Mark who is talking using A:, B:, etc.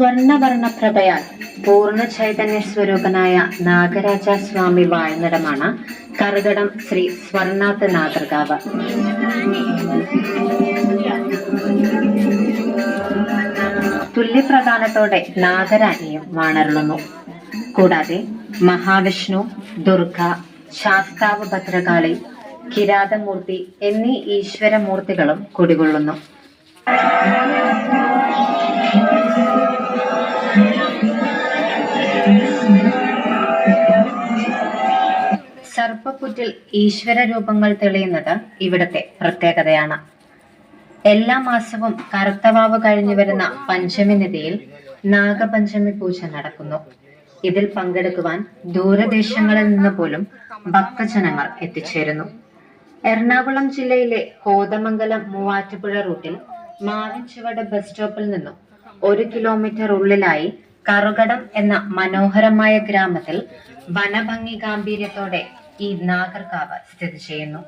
A: സ്വർണവർണ പ്രഭയാൽ പൂർണ ചൈതന്യ സ്വരൂപനായ നാഗരാജ സ്വാമി വാഴ്ന്നിടമാണ് കറുകടം ശ്രീ സ്വർണാഥ നാഗർകാവ് തുല്യപ്രധാനത്തോടെ നാഗരാജ്ഞിയും വാണരുളുന്നു. കൂടാതെ മഹാവിഷ്ണു ദുർഗ ശാസ്താവ് ഭദ്രകാളി കിരാതമൂർത്തി എന്നീ ഈശ്വരമൂർത്തികളും കുടികൊള്ളുന്നു. സർപ്പപ്പുറ്റിൽ ഈശ്വര രൂപങ്ങൾ തെളിയുന്നത് ഇവിടുത്തെ പ്രത്യേകതയാണ്. എല്ലാ മാസവും കറുത്തവാവ് കഴിഞ്ഞു വരുന്ന പഞ്ചമി നിധിയിൽ നാഗപഞ്ചമി പൂജ നടക്കുന്നു. ഇതിൽ പങ്കെടുക്കുവാൻ ദൂരദേശങ്ങളിൽ നിന്ന് പോലും ഭക്തജനങ്ങൾ എത്തിച്ചേരുന്നു. എറണാകുളം ജില്ലയിലെ കോതമംഗലം മൂവാറ്റുപുഴ റൂട്ടിൽ മാവിൻചുവട് ബസ് സ്റ്റോപ്പിൽ നിന്നും ഒരു കിലോമീറ്റർ ഉള്ളിലായി കറുകടം എന്ന മനോഹരമായ ഗ്രാമത്തിൽ വനഭംഗി ഗാംഭീര്യത്തോടെ ഈ നാഗർകാവ് സ്ഥിതി ചെയ്യുന്നു.